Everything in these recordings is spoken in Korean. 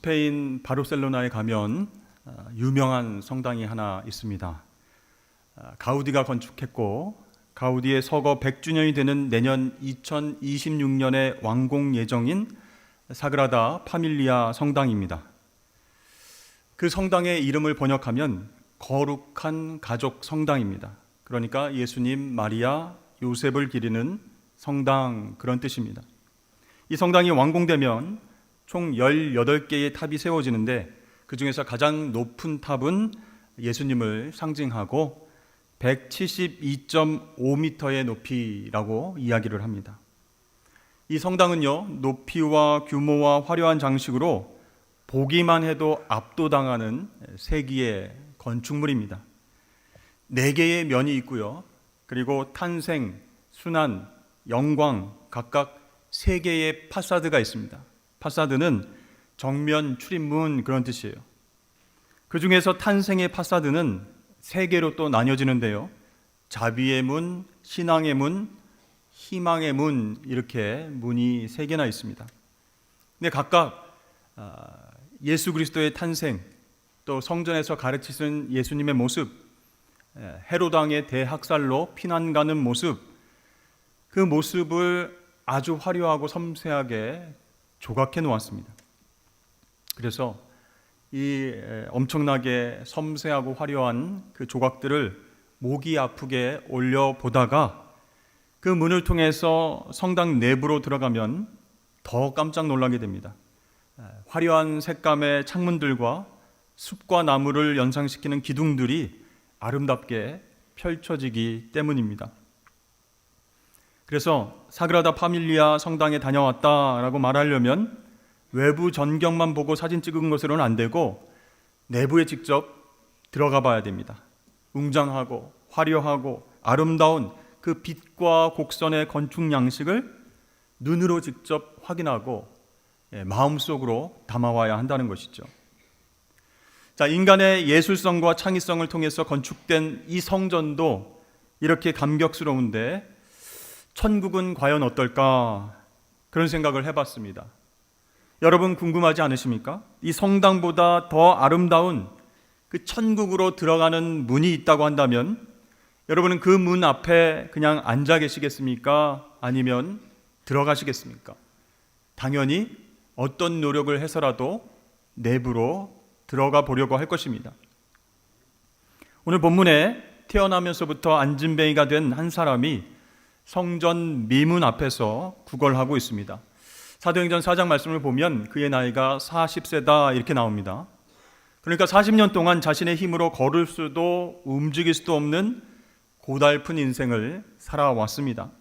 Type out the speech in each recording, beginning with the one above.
스페인 바르셀로나에 가면 아, 유명한 성당이 하나 있습니다. 아, 가우디가 건축했고 가우디의 서거 100주년이 되는 내년 2026년에 완공 예정인 사그라다 파밀리아 성당입니다. 그 성당의 이름을 번역하면 거룩한 가족 성당입니다. 그러니까 예수님, 마리아, 요셉을 기리는 성당 그런 뜻입니다. 이 성당이 완공되면 총 18개의 탑이 세워지는데 그 중에서 가장 높은 탑은 예수님을 상징하고 172.5m의 높이라고 이야기를 합니다. 이 성당은요, 높이와 규모와 화려한 장식으로 보기만 해도 압도당하는 세기의 건축물입니다. 네 개의 면이 있고요. 그리고 탄생, 순환, 영광 각각 세 개의 파사드가 있습니다. 파사드는 정면 출입문 그런 뜻이에요. 그 중에서 탄생의 파사드는 세 개로 또 나뉘어지는데요. 자비의 문, 신앙의 문, 희망의 문 이렇게 문이 세 개나 있습니다. 근데 각각 아, 예수 그리스도의 탄생, 또 성전에서 가르치신 예수님의 모습, 헤롯 왕의 대학살로 피난 가는 모습, 그 모습을 아주 화려하고 섬세하게 조각해 놓았습니다. 그래서 이 엄청나게 섬세하고 화려한 그 조각들을 목이 아프게 올려 보다가 그 문을 통해서 성당 내부로 들어가면 더 깜짝 놀라게 됩니다. 화려한 색감의 창문들과 숲과 나무를 연상시키는 기둥들이 아름답게 펼쳐지기 때문입니다. 그래서 사그라다 파밀리아 성당에 다녀왔다라고 말하려면 외부 전경만 보고 사진 찍은 것으로는 안 되고 내부에 직접 들어가 봐야 됩니다. 웅장하고 화려하고 아름다운 그 빛과 곡선의 건축 양식을 눈으로 직접 확인하고 예, 마음속으로 담아와야 한다는 것이죠. 자, 인간의 예술성과 창의성을 통해서 건축된 이 성전도 이렇게 감격스러운데 천국은 과연 어떨까? 그런 생각을 해봤습니다. 여러분 궁금하지 않으십니까? 이 성당보다 더 아름다운 그 천국으로 들어가는 문이 있다고 한다면 여러분은 그 문 앞에 그냥 앉아 계시겠습니까? 아니면 들어가시겠습니까? 당연히 어떤 노력을 해서라도 내부로 들어가 보려고 할 것입니다. 오늘 본문에 태어나면서부터 안진뱅이가 된 한 사람이 성전 미문 앞에서 구걸하고 있습니다. 사도행전 4장 말씀을 보면 그의 나이가 40세다 이렇게 나옵니다. 그러니까 40년 동안 자신의 힘으로 걸을 수도 움직일 수도 없는 고달픈 인생을 살아왔습니다.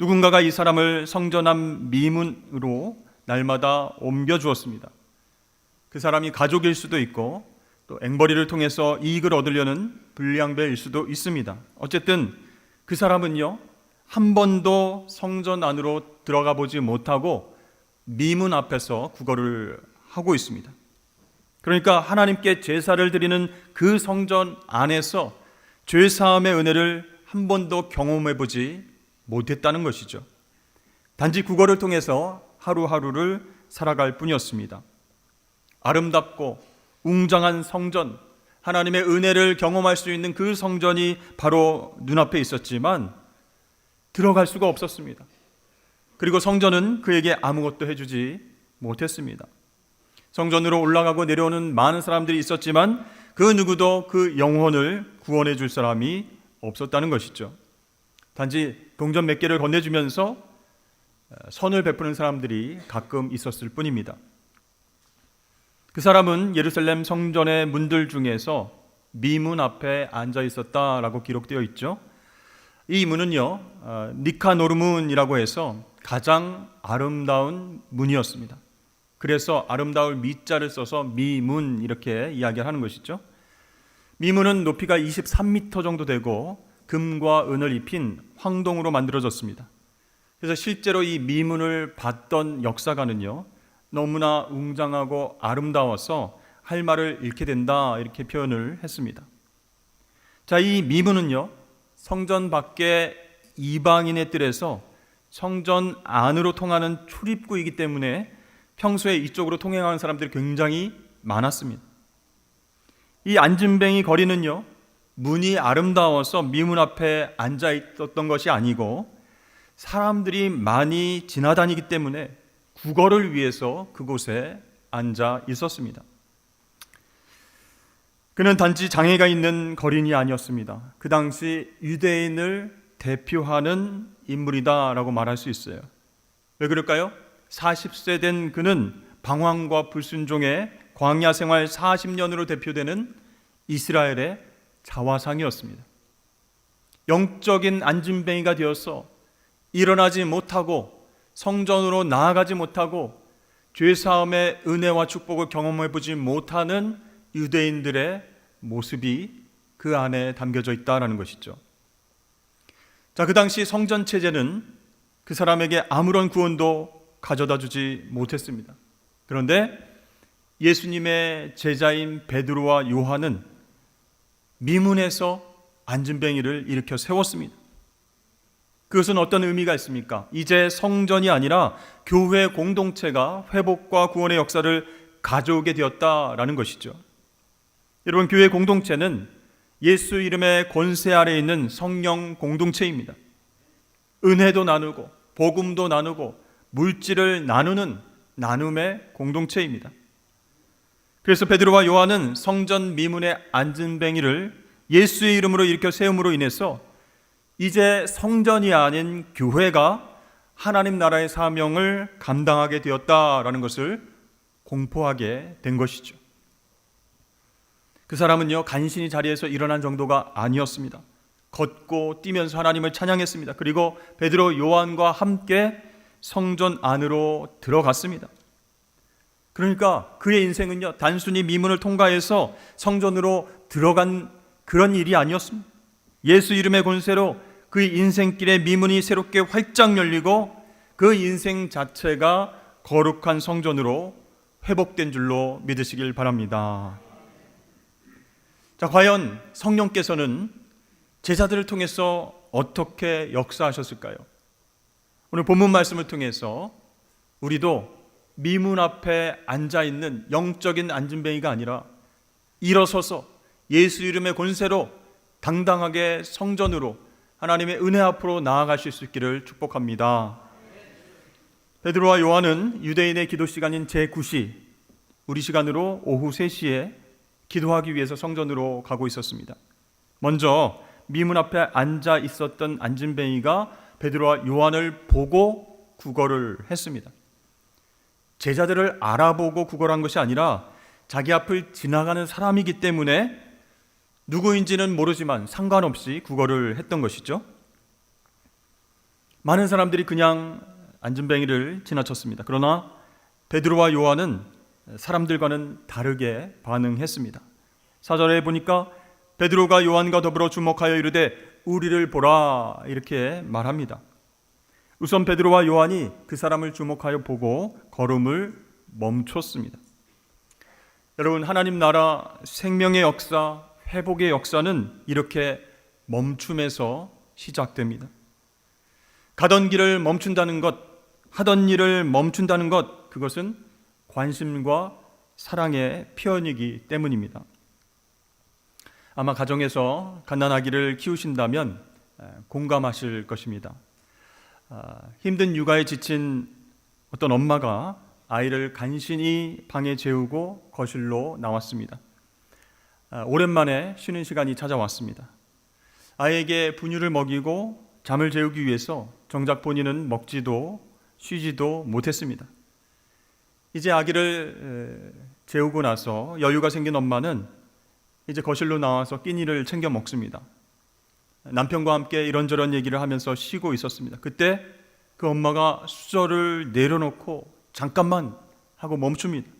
누군가가 이 사람을 성전 앞 미문으로 날마다 옮겨 주었습니다. 그 사람이 가족일 수도 있고 또 앵벌이를 통해서 이익을 얻으려는 불량배일 수도 있습니다. 어쨌든 그 사람은요 한 번도 성전 안으로 들어가 보지 못하고 미문 앞에서 구걸을 하고 있습니다. 그러니까 하나님께 제사를 드리는 그 성전 안에서 죄 사함의 은혜를 한 번도 경험해 보지 못했다는 것이죠. 단지 구걸을 통해서 하루하루를 살아갈 뿐이었습니다. 아름답고 웅장한 성전, 하나님의 은혜를 경험할 수 있는 그 성전이 바로 눈앞에 있었지만 들어갈 수가 없었습니다. 그리고 성전은 그에게 아무것도 해주지 못했습니다. 성전으로 올라가고 내려오는 많은 사람들이 있었지만 그 누구도 그 영혼을 구원해 줄 사람이 없었다는 것이죠. 단지 동전 몇 개를 건네주면서 선을 베푸는 사람들이 가끔 있었을 뿐입니다. 그 사람은 예루살렘 성전의 문들 중에서 미문 앞에 앉아 있었다라고 기록되어 있죠. 이 문은요, 어, 니카노르문이라고 해서 가장 아름다운 문이었습니다. 그래서 아름다울 미자를 써서 미문 이렇게 이야기하는 것이죠. 미문은 높이가 23m 정도 되고 금과 은을 입힌 황동으로 만들어졌습니다. 그래서 실제로 이 미문을 봤던 역사가는요, 너무나 웅장하고 아름다워서 할 말을 잃게 된다 이렇게 표현을 했습니다. 자, 이 미문은요, 성전 밖에 이방인의 뜰에서 성전 안으로 통하는 출입구이기 때문에 평소에 이쪽으로 통행하는 사람들이 굉장히 많았습니다. 이 안진뱅이 거리는요, 문이 아름다워서 미문 앞에 앉아 있었던 것이 아니고 사람들이 많이 지나다니기 때문에 국어를 위해서 그곳에 앉아 있었습니다. 그는 단지 장애가 있는 거린이 아니었습니다. 그 당시 유대인을 대표하는 인물이다라고 말할 수 있어요. 왜 그럴까요? 40세 된 그는 방황과 불순종의 광야 생활 40년으로 대표되는 이스라엘의 자화상이었습니다. 영적인 안진뱅이가 되어서 일어나지 못하고 성전으로 나아가지 못하고 죄 사함의 은혜와 축복을 경험해 보지 못하는 유대인들의 모습이 그 안에 담겨져 있다라는 것이죠. 자, 그 당시 성전 체제는 그 사람에게 아무런 구원도 가져다 주지 못했습니다. 그런데 예수님의 제자인 베드로와 요한은 미문에서 안진뱅이를 일으켜 세웠습니다. 그것은 어떤 의미가 있습니까? 이제 성전이 아니라 교회 공동체가 회복과 구원의 역사를 가져오게 되었다라는 것이죠. 여러분, 교회 공동체는 예수 이름의 권세 아래 있는 성령 공동체입니다. 은혜도 나누고, 복음도 나누고, 물질을 나누는 나눔의 공동체입니다. 그래서 베드로와 요한은 성전 미문의 안진뱅이를 예수의 이름으로 일으켜 세움으로 인해서 이제 성전이 아닌 교회가 하나님 나라의 사명을 감당하게 되었다라는 것을 공포하게 된 것이죠. 그 사람은요, 간신히 자리에서 일어난 정도가 아니었습니다. 걷고 뛰면서 하나님을 찬양했습니다. 그리고 베드로 요한과 함께 성전 안으로 들어갔습니다. 그러니까 그의 인생은요, 단순히 미문을 통과해서 성전으로 들어간 그런 일이 아니었습니다. 예수 이름의 권세로 그 인생길의 미문이 새롭게 활짝 열리고 그 인생 자체가 거룩한 성전으로 회복된 줄로 믿으시길 바랍니다. 자, 과연 성령께서는 제자들을 통해서 어떻게 역사하셨을까요? 오늘 본문 말씀을 통해서 우리도 미문 앞에 앉아 있는 영적인 안진뱅이가 아니라 일어서서 예수 이름의 권세로 당당하게 성전으로 하나님의 은혜 앞으로 나아가실 수 있기를 축복합니다. 베드로와 요한은 유대인의 기도 시간인 제9시 우리 시간으로 오후 3시에 기도하기 위해서 성전으로 가고 있었습니다. 먼저 미문 앞에 앉아 있었던 안진뱅이가 베드로와 요한을 보고 구걸을 했습니다. 제자들을 알아보고 구걸한 것이 아니라 자기 앞을 지나가는 사람이기 때문에 누구인지는 모르지만 상관없이 구걸을 했던 것이죠. 많은 사람들이 그냥 안전뱅이를 지나쳤습니다. 그러나 베드로와 요한은 사람들과는 다르게 반응했습니다. 사절에 보니까 베드로가 요한과 더불어 주목하여 이르되 우리를 보라 이렇게 말합니다. 우선 베드로와 요한이 그 사람을 주목하여 보고 걸음을 멈췄습니다. 여러분 하나님 나라 생명의 역사, 회복의 역사는 이렇게 멈춤에서 시작됩니다. 가던 길을 멈춘다는 것, 하던 일을 멈춘다는 것, 그것은 관심과 사랑의 표현이기 때문입니다. 아마 가정에서 갓난아기를 키우신다면 공감하실 것입니다. 아, 힘든 육아에 지친 어떤 엄마가 아이를 간신히 방에 재우고 거실로 나왔습니다. 아, 오랜만에 쉬는 시간이 찾아왔습니다. 아이에게 분유를 먹이고 잠을 재우기 위해서 정작 본인은 먹지도 쉬지도 못했습니다. 이제 아기를 재우고 나서 여유가 생긴 엄마는 이제 거실로 나와서 끼니를 챙겨 먹습니다. 남편과 함께 이런저런 얘기를 하면서 쉬고 있었습니다. 그때 그 엄마가 수저를 내려놓고 잠깐만 하고 멈춥니다.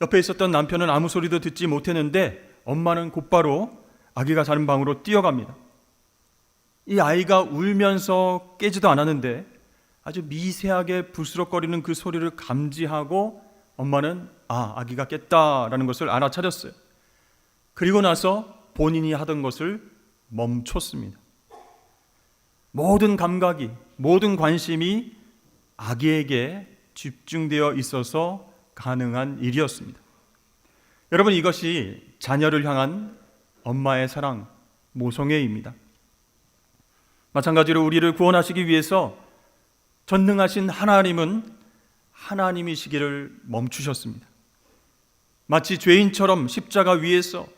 옆에 있었던 남편은 아무 소리도 듣지 못했는데 엄마는 곧바로 아기가 자는 방으로 뛰어갑니다. 이 아이가 울면서 깨지도 않았는데 아주 미세하게 불스럭거리는 그 소리를 감지하고 엄마는 아, 아기가 깼다라는 것을 알아차렸어요. 그리고 나서 본인이 하던 것을 멈췄습니다. 모든 감각이, 모든 관심이 아기에게 집중되어 있어서 가능한 일이었습니다. 여러분 이것이 자녀를 향한 엄마의 사랑, 모성애입니다. 마찬가지로 우리를 구원하시기 위해서 전능하신 하나님은 하나님이시기를 멈추셨습니다. 마치 죄인처럼 십자가 위에서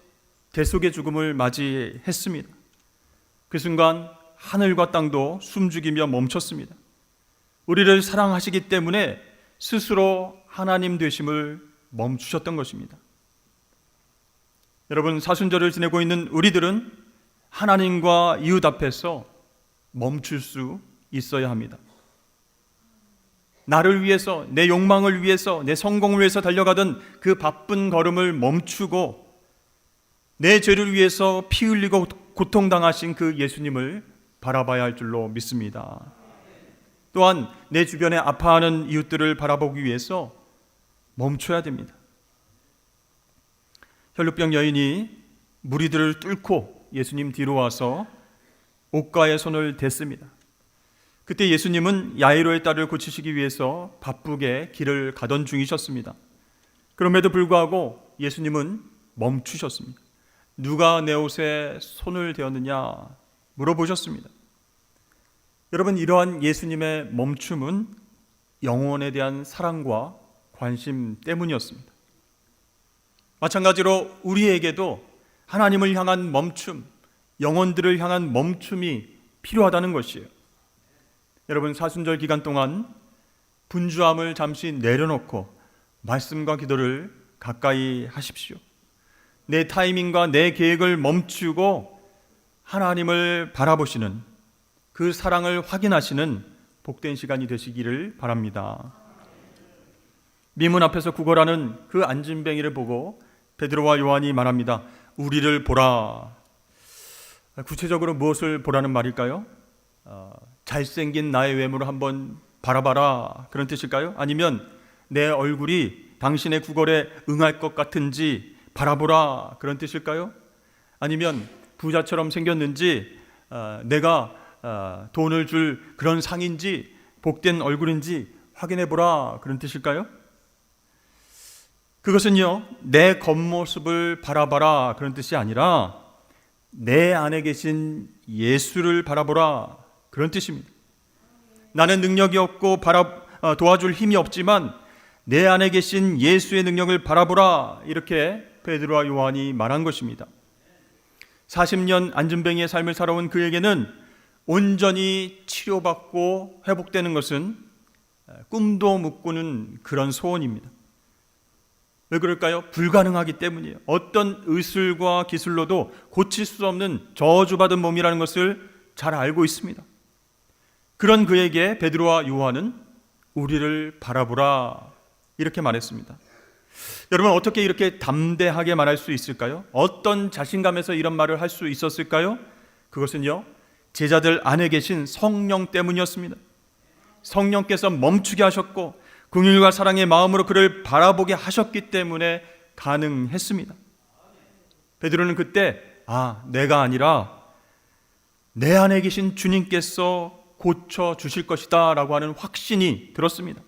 대속의 죽음을 맞이했습니다. 그 순간 하늘과 땅도 숨죽이며 멈췄습니다. 우리를 사랑하시기 때문에 스스로 하나님 되심을 멈추셨던 것입니다. 여러분 사순절을 지내고 있는 우리들은 하나님과 이웃 앞에서 멈출 수 있어야 합니다. 나를 위해서 내 욕망을 위해서 내 성공을 위해서 달려가던 그 바쁜 걸음을 멈추고 내 죄를 위해서 피 흘리고 고통당하신 그 예수님을 바라봐야 할 줄로 믿습니다. 또한 내 주변에 아파하는 이웃들을 바라보기 위해서 멈춰야 됩니다. 혈루병 여인이 무리들을 뚫고 예수님 뒤로 와서 옷가에 손을 댔습니다. 그때 예수님은 야이로의 딸을 고치시기 위해서 바쁘게 길을 가던 중이셨습니다. 그럼에도 불구하고 예수님은 멈추셨습니다. 누가 내 옷에 손을 대었느냐 물어보셨습니다. 여러분 이러한 예수님의 멈춤은 영혼에 대한 사랑과 관심 때문이었습니다. 마찬가지로 우리에게도 하나님을 향한 멈춤, 영혼들을 향한 멈춤이 필요하다는 것이에요. 여러분 사순절 기간 동안 분주함을 잠시 내려놓고 말씀과 기도를 가까이 하십시오. 내 타이밍과 내 계획을 멈추고 하나님을 바라보시는 그 사랑을 확인하시는 복된 시간이 되시기를 바랍니다. 미문 앞에서 구걸하는 그 안진뱅이를 보고 베드로와 요한이 말합니다. 우리를 보라. 구체적으로 무엇을 보라는 말일까요? 어, 잘생긴 나의 외모를 한번 바라봐라 그런 뜻일까요? 아니면 내 얼굴이 당신의 구걸에 응할 것 같은지 바라보라 그런 뜻일까요? 아니면 부자처럼 생겼는지 어, 내가 어, 돈을 줄 그런 상인지 복된 얼굴인지 확인해 보라 그런 뜻일까요? 그것은요 내 겉모습을 바라봐라 그런 뜻이 아니라 내 안에 계신 예수를 바라보라 그런 뜻입니다. 나는 능력이 없고 바라, 어, 도와줄 힘이 없지만 내 안에 계신 예수의 능력을 바라보라 이렇게 베드로와 요한이 말한 것입니다. 40년 안전뱅이의 삶을 살아온 그에게는 온전히 치료받고 회복되는 것은 꿈도 못 꾸는 그런 소원입니다. 왜 그럴까요? 불가능하기 때문이에요. 어떤 의술과 기술로도 고칠 수 없는 저주받은 몸이라는 것을 잘 알고 있습니다. 그런 그에게 베드로와 요한은 우리를 바라보라 이렇게 말했습니다. 여러분 어떻게 이렇게 담대하게 말할 수 있을까요? 어떤 자신감에서 이런 말을 할 수 있었을까요? 그것은요 제자들 안에 계신 성령 때문이었습니다. 성령께서 멈추게 하셨고 긍휼과 사랑의 마음으로 그를 바라보게 하셨기 때문에 가능했습니다. 베드로는 그때 아 내가 아니라 내 안에 계신 주님께서 고쳐 주실 것이다라고 하는 확신이 들었습니다.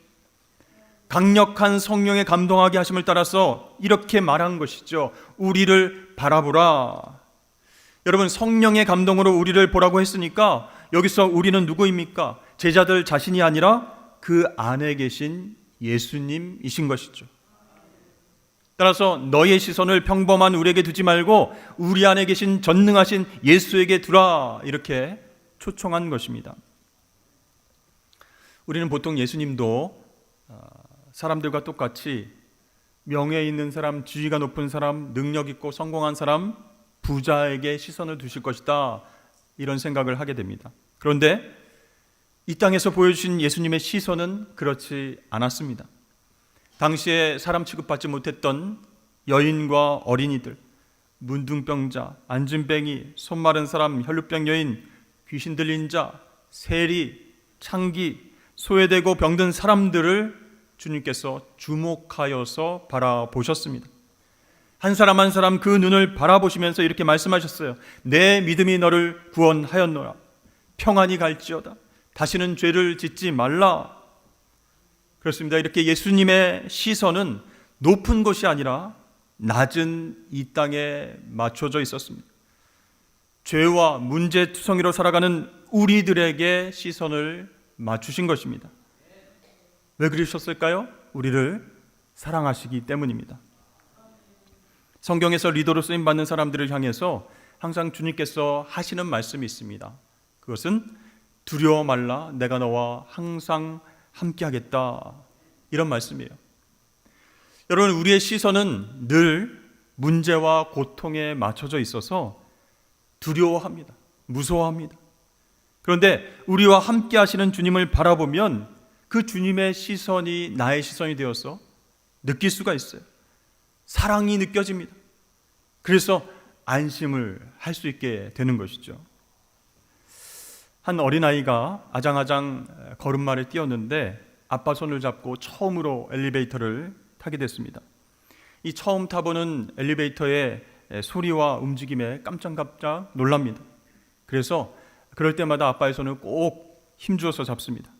강력한 성령의 감동하게 하심을 따라서 이렇게 말한 것이죠. 우리를 바라보라. 여러분 성령의 감동으로 우리를 보라고 했으니까 여기서 우리는 누구입니까? 제자들 자신이 아니라 그 안에 계신 예수님이신 것이죠. 따라서 너의 시선을 평범한 우리에게 두지 말고 우리 안에 계신 전능하신 예수에게 두라 이렇게 초청한 것입니다. 우리는 보통 예수님도 어, 사람들과 똑같이 명예 있는 사람, 지위가 높은 사람, 능력 있고 성공한 사람, 부자에게 시선을 두실 것이다. 이런 생각을 하게 됩니다. 그런데 이 땅에서 보여주신 예수님의 시선은 그렇지 않았습니다. 당시에 사람 취급받지 못했던 여인과 어린이들, 문둥병자, 안진뱅이, 손 마른 사람, 혈루병 여인, 귀신 들린 자, 세리, 창기, 소외되고 병든 사람들을 주님께서 주목하여서 바라보셨습니다. 한 사람 한 사람 그 눈을 바라보시면서 이렇게 말씀하셨어요. 내 믿음이 너를 구원하였노라. 평안이 갈지어다. 다시는 죄를 짓지 말라. 그렇습니다. 이렇게 예수님의 시선은 높은 곳이 아니라 낮은 이 땅에 맞춰져 있었습니다. 죄와 문제투성이로 살아가는 우리들에게 시선을 맞추신 것입니다. 왜 그러셨을까요? 우리를 사랑하시기 때문입니다. 성경에서 리더로 쓰임 받는 사람들을 향해서 항상 주님께서 하시는 말씀이 있습니다. 그것은 두려워 말라 내가 너와 항상 함께 하겠다 이런 말씀이에요. 여러분 우리의 시선은 늘 문제와 고통에 맞춰져 있어서 두려워합니다. 무서워합니다. 그런데 우리와 함께 하시는 주님을 바라보면 그 주님의 시선이 나의 시선이 되어서 느낄 수가 있어요. 사랑이 느껴집니다. 그래서 안심을 할 수 있게 되는 것이죠. 한 어린아이가 아장아장 걸음마를 뛰었는데 아빠 손을 잡고 처음으로 엘리베이터를 타게 됐습니다. 이 처음 타보는 엘리베이터의 소리와 움직임에 깜짝깜짝 놀랍니다. 그래서 그럴 때마다 아빠의 손을 꼭 힘주어서 잡습니다.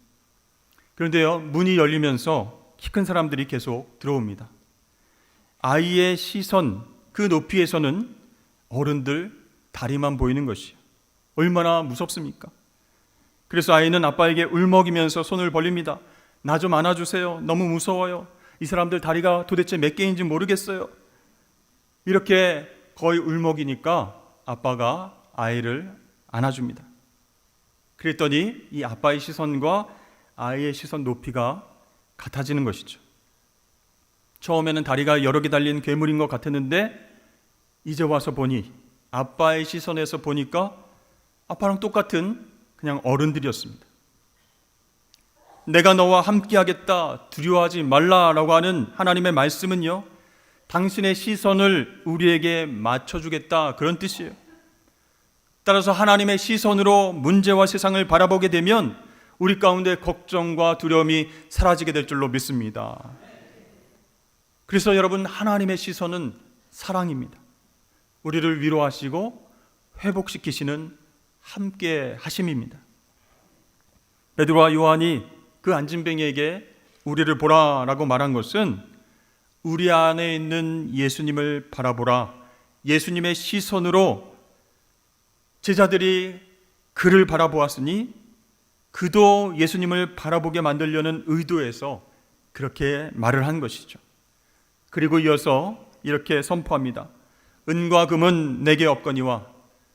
그런데요, 문이 열리면서 키 큰 사람들이 계속 들어옵니다. 아이의 시선, 그 높이에서는 어른들 다리만 보이는 것이요. 얼마나 무섭습니까? 그래서 아이는 아빠에게 울먹이면서 손을 벌립니다. 나 좀 안아주세요. 너무 무서워요. 이 사람들 다리가 도대체 몇 개인지 모르겠어요. 이렇게 거의 울먹이니까 아빠가 아이를 안아줍니다. 그랬더니 이 아빠의 시선과 아이의 시선 높이가 같아지는 것이죠. 처음에는 다리가 여러 개 달린 괴물인 것 같았는데 이제 와서 보니 아빠의 시선에서 보니까 아빠랑 똑같은 그냥 어른들이었습니다. 내가 너와 함께하겠다 두려워하지 말라라고 하는 하나님의 말씀은요. 당신의 시선을 우리에게 맞춰주겠다 그런 뜻이에요. 따라서 하나님의 시선으로 문제와 세상을 바라보게 되면 우리 가운데 걱정과 두려움이 사라지게 될 줄로 믿습니다. 그래서 여러분 하나님의 시선은 사랑입니다. 우리를 위로하시고 회복시키시는 함께 하심입니다. 베드로와 요한이 그 안진뱅이에게 우리를 보라라고 말한 것은 우리 안에 있는 예수님을 바라보라. 예수님의 시선으로 제자들이 그를 바라보았으니 그도 예수님을 바라보게 만들려는 의도에서 그렇게 말을 한 것이죠. 그리고 이어서 이렇게 선포합니다. 은과 금은 내게 없거니와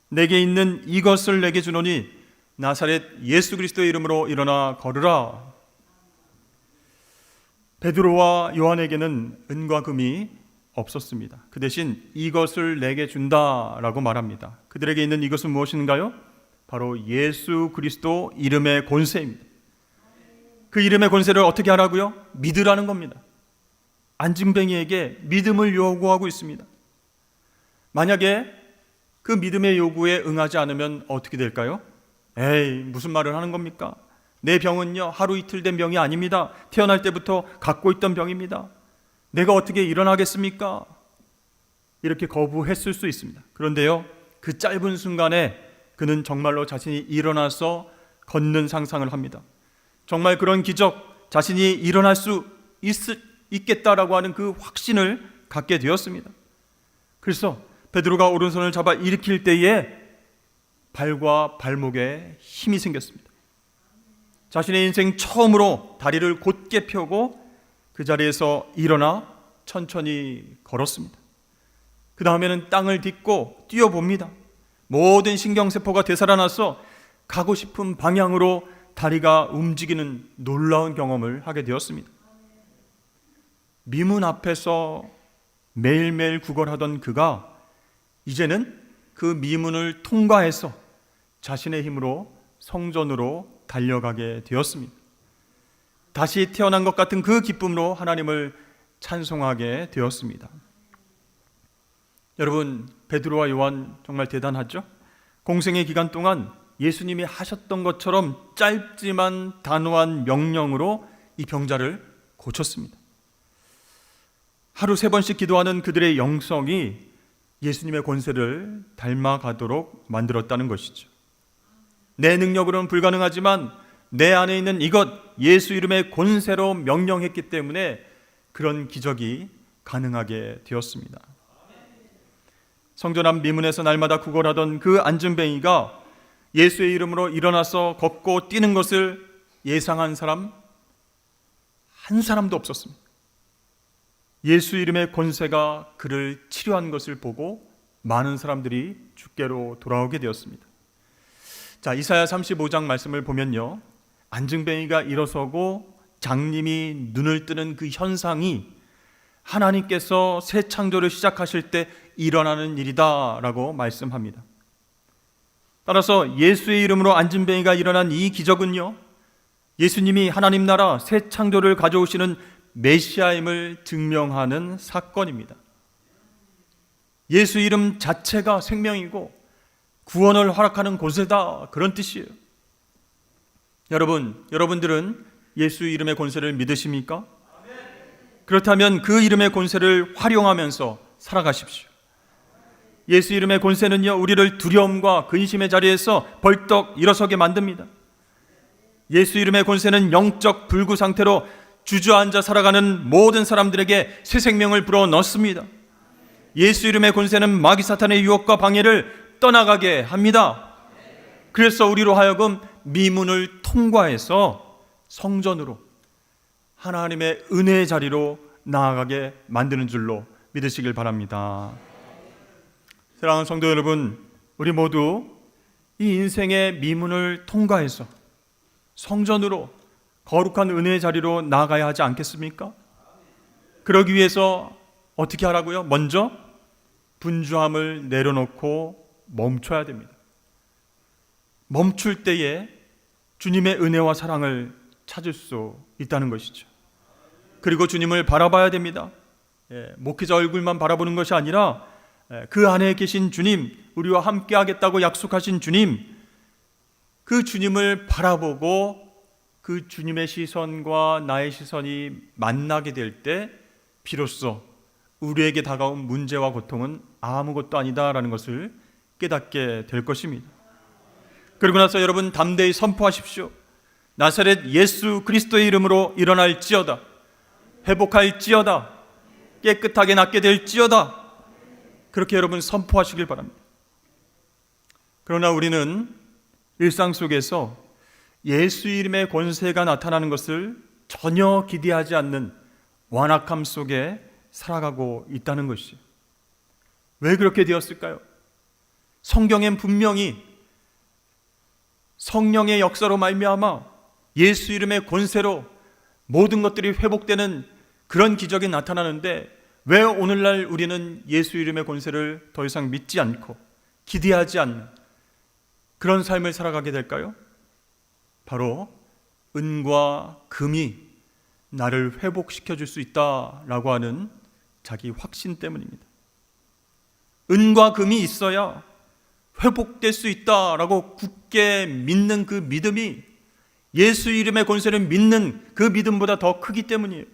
내게 있는 이것을 내게 주노니 나사렛 예수 그리스도의 이름으로 일어나 걸으라. 베드로와 요한에게는 은과 금이 없었습니다. 그 대신 이것을 내게 준다라고 말합니다. 그들에게 있는 이것은 무엇인가요? 바로 예수 그리스도 이름의 권세입니다. 그 이름의 권세를 어떻게 하라고요? 믿으라는 겁니다. 안징뱅이에게 믿음을 요구하고 있습니다. 만약에 그 믿음의 요구에 응하지 않으면 어떻게 될까요? 에이, 무슨 말을 하는 겁니까? 내 병은요, 하루 이틀 된 병이 아닙니다. 태어날 때부터 갖고 있던 병입니다. 내가 어떻게 일어나겠습니까? 이렇게 거부했을 수 있습니다. 그런데요, 그 짧은 순간에 그는 정말로 자신이 일어나서 걷는 상상을 합니다. 정말 그런 기적, 자신이 일어날 수 있, 있겠다라고 하는 그 확신을 갖게 되었습니다. 그래서 베드로가 오른손을 잡아 일으킬 때에 발과 발목에 힘이 생겼습니다. 자신의 인생 처음으로 다리를 곧게 펴고 그 자리에서 일어나 천천히 걸었습니다. 그 다음에는 땅을 딛고 뛰어봅니다. 모든 신경세포가 되살아나서 가고 싶은 방향으로 다리가 움직이는 놀라운 경험을 하게 되었습니다. 미문 앞에서 매일매일 구걸하던 그가 이제는 그 미문을 통과해서 자신의 힘으로 성전으로 달려가게 되었습니다. 다시 태어난 것 같은 그 기쁨으로 하나님을 찬송하게 되었습니다. 여러분, 베드로와 요한 정말 대단하죠? 공생의 기간 동안 예수님이 하셨던 것처럼 짧지만 단호한 명령으로 이 병자를 고쳤습니다. 하루 세 번씩 기도하는 그들의 영성이 예수님의 권세를 닮아가도록 만들었다는 것이죠. 내 능력으로는 불가능하지만 내 안에 있는 이것 예수 이름의 권세로 명령했기 때문에 그런 기적이 가능하게 되었습니다. 성전 앞 미문에서 날마다 구걸하던 그 안전뱅이가 예수의 이름으로 일어나서 걷고 뛰는 것을 예상한 사람 한 사람도 없었습니다. 예수 이름의 권세가 그를 치료한 것을 보고 많은 사람들이 주께로 돌아오게 되었습니다. 자, 이사야 35장 말씀을 보면요. 안증뱅이가 일어서고 장님이 눈을 뜨는 그 현상이 하나님께서 새 창조를 시작하실 때 일어나는 일이다라고 말씀합니다. 따라서 예수의 이름으로 안진뱅이가 일어난 이 기적은요. 예수님이 하나님 나라 새 창조를 가져오시는 메시아임을 증명하는 사건입니다. 예수 이름 자체가 생명이고 구원을 허락하는 곳이다 그런 뜻이에요. 여러분, 여러분들은 예수 이름의 권세를 믿으십니까? 그렇다면 그 이름의 권세를 활용하면서 살아가십시오. 예수 이름의 권세는요, 우리를 두려움과 근심의 자리에서 벌떡 일어서게 만듭니다. 예수 이름의 권세는 영적 불구 상태로 주저앉아 살아가는 모든 사람들에게 새 생명을 불어 넣습니다. 예수 이름의 권세는 마귀 사탄의 유혹과 방해를 떠나가게 합니다. 그래서 우리로 하여금 미문을 통과해서 성전으로 하나님의 은혜의 자리로 나아가게 만드는 줄로 믿으시길 바랍니다. 사랑하는 성도 여러분, 우리 모두 이 인생의 미문을 통과해서 성전으로 거룩한 은혜의 자리로 나아가야 하지 않겠습니까? 그러기 위해서 어떻게 하라고요? 먼저 분주함을 내려놓고 멈춰야 됩니다. 멈출 때에 주님의 은혜와 사랑을 찾을 수 있다는 것이죠. 그리고 주님을 바라봐야 됩니다. 예, 목회자 얼굴만 바라보는 것이 아니라 예, 그 안에 계신 주님, 우리와 함께 하겠다고 약속하신 주님, 그 주님을 바라보고 그 주님의 시선과 나의 시선이 만나게 될 때 비로소 우리에게 다가온 문제와 고통은 아무것도 아니다라는 것을 깨닫게 될 것입니다. 그리고 나서 여러분 담대히 선포하십시오. 나사렛 예수 그리스도의 이름으로 일어날지어다. 회복할지어다. 깨끗하게 낫게 될지어다. 그렇게 여러분 선포하시길 바랍니다. 그러나 우리는 일상 속에서 예수 이름의 권세가 나타나는 것을 전혀 기대하지 않는 완악함 속에 살아가고 있다는 것이죠. 왜 그렇게 되었을까요? 성경엔 분명히 성령의 역사로 말미암아 예수 이름의 권세로 모든 것들이 회복되는 그런 기적이 나타나는데 왜 오늘날 우리는 예수 이름의 권세를 더 이상 믿지 않고 기대하지 않는 그런 삶을 살아가게 될까요? 바로 은과 금이 나를 회복시켜 줄 수 있다라고 하는 자기 확신 때문입니다. 은과 금이 있어야 회복될 수 있다라고 굳게 믿는 그 믿음이 예수 이름의 권세를 믿는 그 믿음보다 더 크기 때문이에요.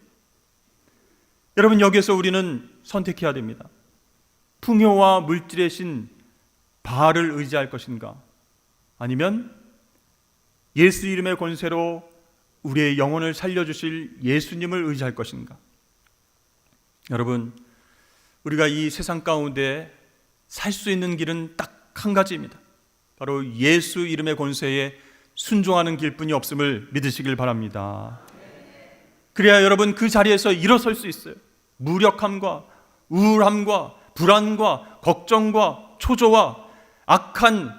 여러분 여기서 우리는 선택해야 됩니다. 풍요와 물질의 신 바알을 의지할 것인가? 아니면 예수 이름의 권세로 우리의 영혼을 살려주실 예수님을 의지할 것인가? 여러분, 우리가 이 세상 가운데 살 수 있는 길은 딱 한 가지입니다. 바로 예수 이름의 권세에 순종하는 길뿐이 없음을 믿으시길 바랍니다. 그래야 여러분 그 자리에서 일어설 수 있어요. 무력함과 우울함과 불안과 걱정과 초조와 악한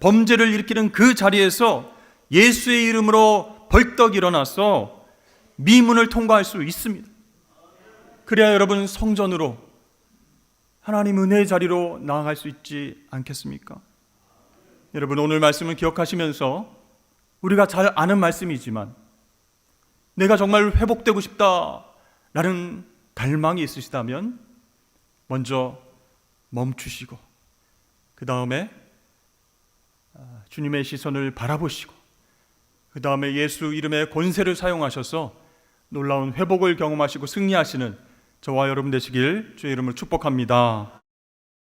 범죄를 일으키는 그 자리에서 예수의 이름으로 벌떡 일어나서 미문을 통과할 수 있습니다. 그래야 여러분 성전으로 하나님 은혜의 자리로 나아갈 수 있지 않겠습니까? 여러분 오늘 말씀을 기억하시면서 우리가 잘 아는 말씀이지만 내가 정말 회복되고 싶다라는 갈망이 있으시다면 먼저 멈추시고 그 다음에 주님의 시선을 바라보시고 그 다음에 예수 이름의 권세를 사용하셔서 놀라운 회복을 경험하시고 승리하시는 저와 여러분 되시길 주의 이름을 축복합니다.